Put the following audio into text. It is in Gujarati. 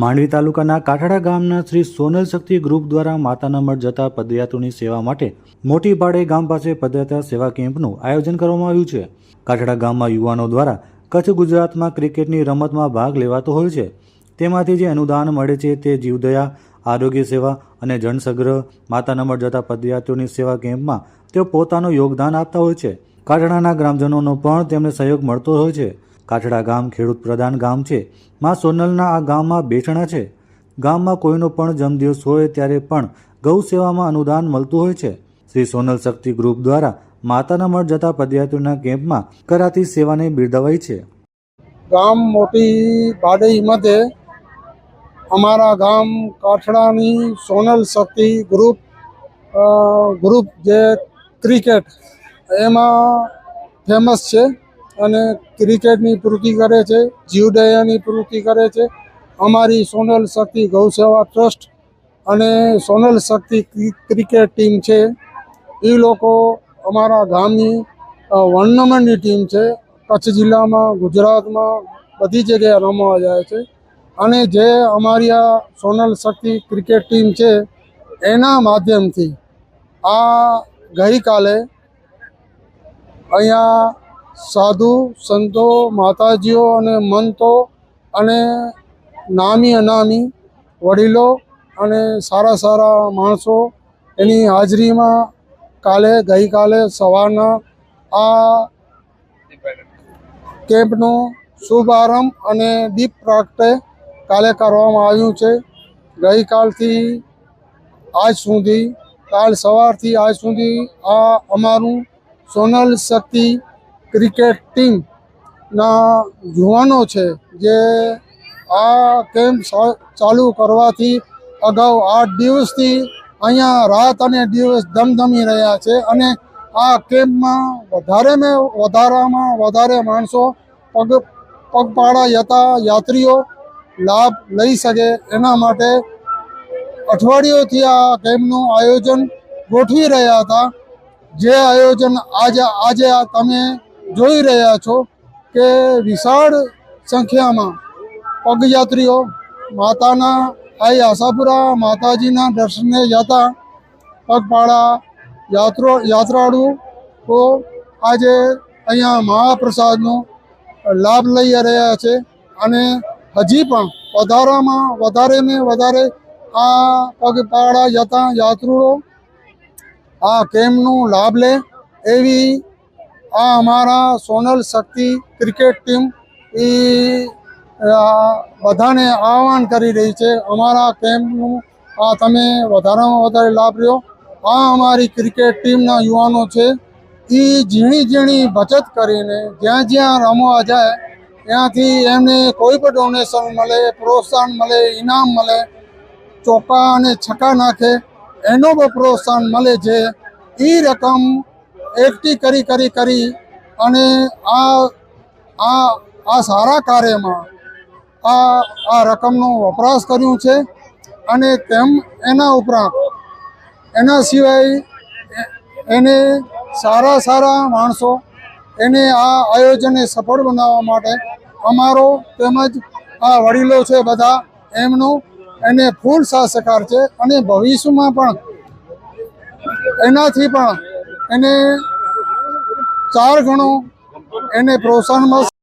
માંડવી તાલુકાના કાઠડા ગામના શ્રી સોનલ શક્તિ ગ્રુપ દ્વારા માતાના મઠ જતા પદયાત્રીઓની સેવા માટે મોટી પાડે ગામ પાસે પદયાત્રા સેવા કેમ્પનું આયોજન કરવામાં આવ્યું છે. કાઠડા ગામમાં યુવાનો દ્વારા કચ્છ ગુજરાતમાં ક્રિકેટની રમતમાં ભાગ લેવાતો હોય છે. તેમાંથી જે અનુદાન મળે છે તે જીવદયા, આરોગ્ય સેવા અને જનસંગ્રહ માતાના મઠ જતા પદયાત્રીઓની સેવા કેમ્પમાં તેઓ પોતાનું યોગદાન આપતા હોય છે. કાઠડાના ગ્રામજનોનો પણ તેમને સહયોગ મળતો હોય છે. કાઠડા ગામ ખેડૂત પ્રધાન ગામ છે. માં સોનલના આ ગામમાં બેઠણા છે. ગામમાં કોઈનો પણ જન્મદિવસ હોય ત્યારે પણ ગૌ સેવામાં અનુદાન મળતું હોય છે. શ્રી સોનલ શક્તિ ગ્રુપ દ્વારા માતાના મઠ જતા પદયાત્રીઓના કેમ્પમાં કરાતી સેવાને બિરદાવાઈ છે. ગામ મોટી બાડઈ મધ્ય અમારા ગામ કાઠડાની સોનલ શક્તિ ગ્રુપ ગ્રુપ જે ક્રિકેટ, એમાં ફેમસ છે. અને ક્રિકેટની પૂર્તિ કરે છે, જીવદયાની પૂર્તિ કરે છે. અમારી સોનલ શક્તિ ગૌસેવા ટ્રસ્ટ અને સોનલ શક્તિ ક્રિકેટ ટીમ છે. એ લોકો અમારા ગામની વર્ણમણની ટીમ છે. કચ્છ જિલ્લામાં, ગુજરાતમાં બધી જગ્યાએ રમવા જાય છે. અને જે અમારી આ સોનલ શક્તિ ક્રિકેટ ટીમ છે, એના માધ્યમથી આ ગઈકાલે અહીંયા સાધુ, સંતો, માતાજીઓ અને મંતો અને નામી, અનામી, વડીલો અને સારા સારા માણસો એની હાજરીમાં કાલે, ગઈકાલે સવારના આ કેમ્પનો શુભારંભ અને દીપ પ્રાગટે કાલે કરવામાં આવ્યું છે. ગઈકાલથી આજ સુધી, કાલ સવારથી આજ સુધી આ અમારું સોનલ શક્તિ ક્રિકેટ ટીમના યુવાનો છે જે આ કેમ્પ ચાલુ કરવાથી અગાઉ આઠ દિવસથી અહીંયા રાત અને દિવસ ધમધમી રહ્યા છે અને આ કેમ્પમાં વધારે મેં, વધારામાં વધારે માણસો પગ, પગપાળા યતા યાત્રીઓ લાભ લઈ શકે એના માટે અઠવાડિયોથી આ કેમ્પનું આયોજન ગોઠવી રહ્યા હતા. જે આયોજન આજે આજે તમે જોઈ રહ્યા છો કે વિશાળ સંખ્યામાં પગયાત્રીઓ માતાના આઈ આશાપુરા માતાજીના દર્શને જતા પગપાળા યાત્રો યાત્રાળુઓ આજે અહીંયા મહાપ્રસાદનો લાભ લઈ રહ્યા છે અને હજી પણ વધારામાં વધારે ને વધારે આ પગપાળા જતા યાત્રુઓ આ કેમ્પનો લાભ લે એવી આ અમારા સોનલ શક્તિ ક્રિકેટ ટીમ એ બધાને આહવાન કરી રહી છે. અમારા કેમ્પનું આ તમે વધારામાં વધારે લાભ લ્યો. આ અમારી ક્રિકેટ ટીમના યુવાનો છે. એ ઝીણી ઝીણી બચત કરીને જ્યાં જ્યાં રમવા જાય, ત્યાંથી એમને કોઈ પણ ડોનેશન મળે, પ્રોત્સાહન મળે, ઇનામ મળે ચોક્કા અને છક્કા નાખે, એનો પણ પ્રોત્સાહન મળે છે. એ રકમ એકઠી કરી કરી કરી અને આ આ આ સારા કાર્યમાં આ આ રકમનો વપરાશ કર્યું છે અને તેમ એના ઉપરાંત એના સિવાય એને સારા સારા માણસો એને આ આયોજનને સફળ બનાવવા માટે અમારો તેમજ આ વડીલો છે બધા એમનો એને ફૂલ સાથ સહકાર છે અને ભવિષ્યમાં પણ એનાથી પણ એને ચાર ગણો એને પ્રોત્સાહન મળશે.